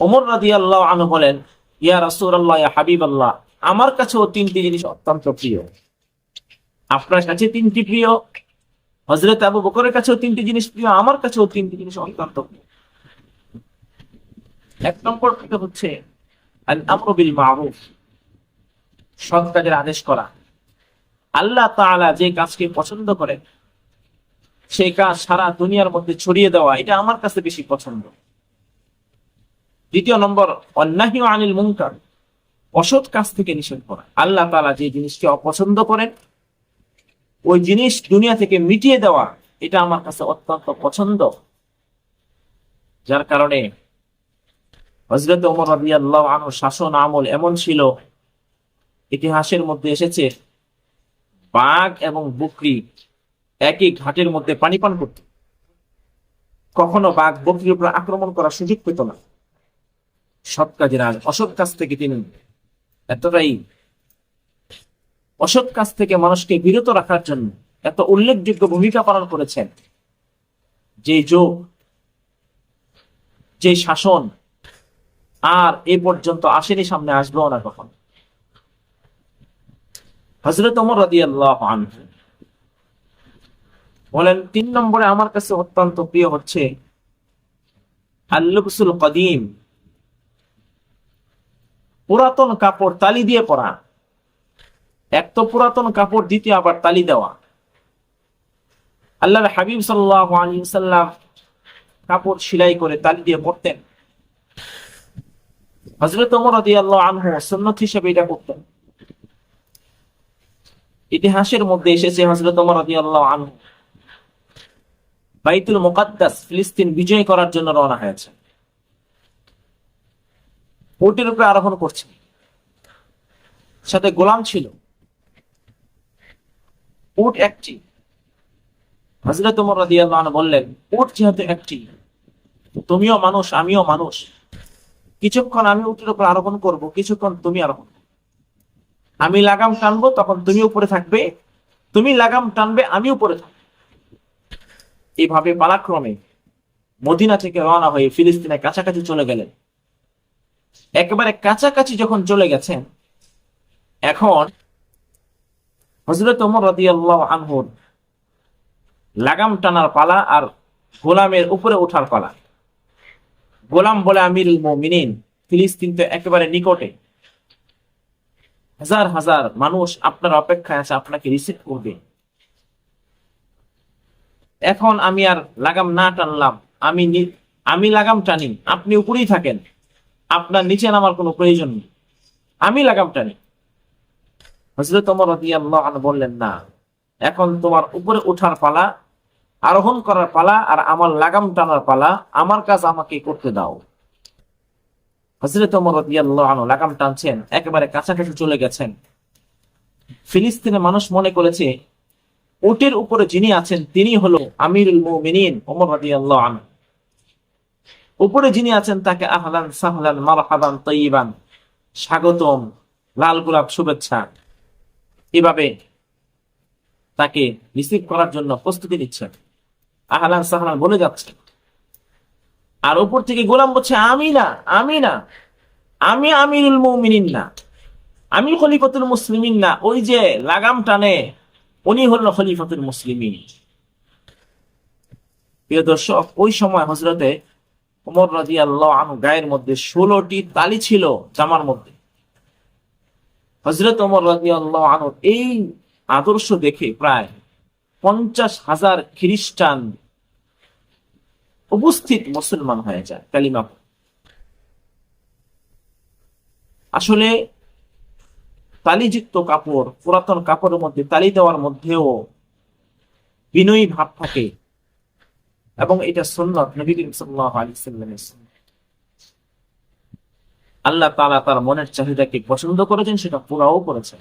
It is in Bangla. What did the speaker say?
ওমর রাদি আল্লাহ আনু বলেন, ইয়া রাসুল আল্লাহ ইয়া হাবিব আল্লাহ আমার কাছেও তিনটি জিনিস অত্যন্ত প্রিয়। আপনার কাছে তিনটি প্রিয় হজরত আবু বকরের কাছেও তিনটি জিনিস প্রিয়, আমার কাছেও তিনটি জিনিস অত্যন্ত প্রিয়। এক নম্বর হচ্ছে আমরু বিল মারুফ সৎ কাজের আদেশ করা। আল্লাহ তাআলা যে কাজকে পছন্দ করেন, সেই কাজ সারা দুনিয়ার মধ্যে ছড়িয়ে দেওয়া, এটা আমার কাছে বেশি পছন্দ। দ্বিতীয় নম্বর, অন্যাহী আনিল মুনকার, অসৎ কাজ থেকে নিষেধ করা। আল্লাহ তাআলা যে জিনিসকে অপছন্দ করেন, ওই জিনিস দুনিয়া থেকে মিটিয়ে দেওয়া, এটা আমার কাছে অত্যন্ত পছন্দ। যার কারণে হজরত ওমর রাদিয়াল্লাহু আনহু শাসন আমল এমন ছিল, ইতিহাসের মধ্যে এসেছে, বাঘ এবং বকরি একই ঘাটের মধ্যে পানি পান করত। কখনো বাঘ বকরির উপর আক্রমণ করার সুযোগ পেত না। সৎ কাজের আগ অসৎ কাজ থেকে তিনি এতটাই অসৎ কাজ থেকে মানুষকে বিরত রাখার জন্য এত উল্লেখযোগ্য ভূমিকা পালন করেছেন। যে যোগ যে শাসন আর এ পর্যন্ত আসেনি, সামনে আসবেও না কখন। হজরত ওমর রাদিয়াল্লাহু আনহু বলেন, তিন নম্বরে আমার কাছে অত্যন্ত প্রিয় হচ্ছে আল্লুবসুল কদিম পুরাতন কাপড় তালি দিয়ে পরা। এক তো পুরাতন কাপড়, দ্বিতীয় আবার তালি দেওয়া। আল্লাহর হাবিব সাল্লাহ কাপড় সেলাই করে তালি দিয়ে পরতেন। হজরত ওমর রাদিয়াল্লাহু আনহু হিসেবে এটা করতেন। ইতিহাসের মধ্যে এসেছে হজরত ওমর রাদিয়াল্লাহু আনহু। বাইতুল মুকাদ্দাস ফিলিস্তিন বিজয় করার জন্য রওনা হয়েছে। উটের উপরে আরোহণ করছে। সাথে গোলাম ছিল। উট একটি। হজরত ওমর রাদিয়াল্লাহু আনহু বললেন উট যেহেতু একটি, তুমিও মানুষ, আমিও মানুষ, কিছুক্ষণ আমি উটের উপর আরোহণ করব, কিছুক্ষণ তুমি আরোহণ আমি লাগাম টানবো, তখন তুমি উপরে থাকবে, তুমি লাগাম টানবে, আমি উপরে থাকব। এইভাবে পালাক্রমে মদিনা থেকে রওনা হয়ে ফিলিস্তিনের কাছাকাছি চলে গেলেন। একেবারে কাছাকাছি যখন চলে গেছেন, এখন হজরত আনহুর লাগাম টানার পালা আর গোলামের উপরে ওঠার পালা। গোলাম বলে আমির মুমিনিন, ফিলিস্তিন তো একেবারে নিকটে। হাজার হাজার মানুষ আপনার অপেক্ষায় আছে, আপনাকে রিসিভ করবে। এখন আমি আর লাগাম না টানলাম, আমি আমি লাগাম টানি, আপনি উপরেই থাকেন। আপনার নিচে নামার কোনো প্রয়োজন নেই। আমি লাগাম টানি হজরত আনহু বললেন, না, এখন তোমার উপরে ওঠার পালা, আরোহণ করার পালা আর আমার লাগাম টানার পালা, আমার কাজ আমাকে করতে দাও। হজরত ওমর রাদিয়াল্লাহু লাগাম টানছেন, একেবারে কাছাকাছি চলে গেছেন। ফিলিস্তিনের মানুষ মনে করেছে উটের উপরে যিনি আছেন তিনি হলো আমিরুল মুমিনিন ওমর রাদিয়াল্লাহু উপরে যিনি আছেন তাকে আহলান সাহলান মারহাবান তৈবান স্বাগতম, লাল গোলাপ শুভেচ্ছা। এভাবে তাকে রিসিভ করার জন্য প্রস্তুতি নিচ্ছেন। আহলান সাহলান বলে যাচ্ছে। আর উপর থেকে গোলাম বলছে আমি না আমি না আমি আমিরুল মুমিনিন না, আমি খলিফাতুল মুসলিমিন না। ওই যে লাগাম টানে, উনি হলেন খলিফাতুল মুসলিমিন। প্রিয় দর্শক, ওই সময় হজরতে ওমর রাজি আল্লাহ আনু গায়ের মধ্যে ষোলোটি তালি ছিল জামার মধ্যে। হজরত ওমর রাজি আল্লাহ আনু এই আদর্শ দেখে প্রায় পঞ্চাশ হাজার খ্রিস্টান উপস্থিত মুসলমান হয়ে যায় কালিমা আসলে তালিযুক্ত কাপড়, পুরাতন কাপড়ের মধ্যে তালি দেওয়ার মধ্যেও বিনয়ী ভাব থাকে। এবং এটা সুন্নত নবী করিম সাল্লাল্লাহু আলাইহি সাল্লামের। আল্লাহ তাআলা তার মনের চাহিদাকে পছন্দ করেছেন, সেটা পুরাও করেছেন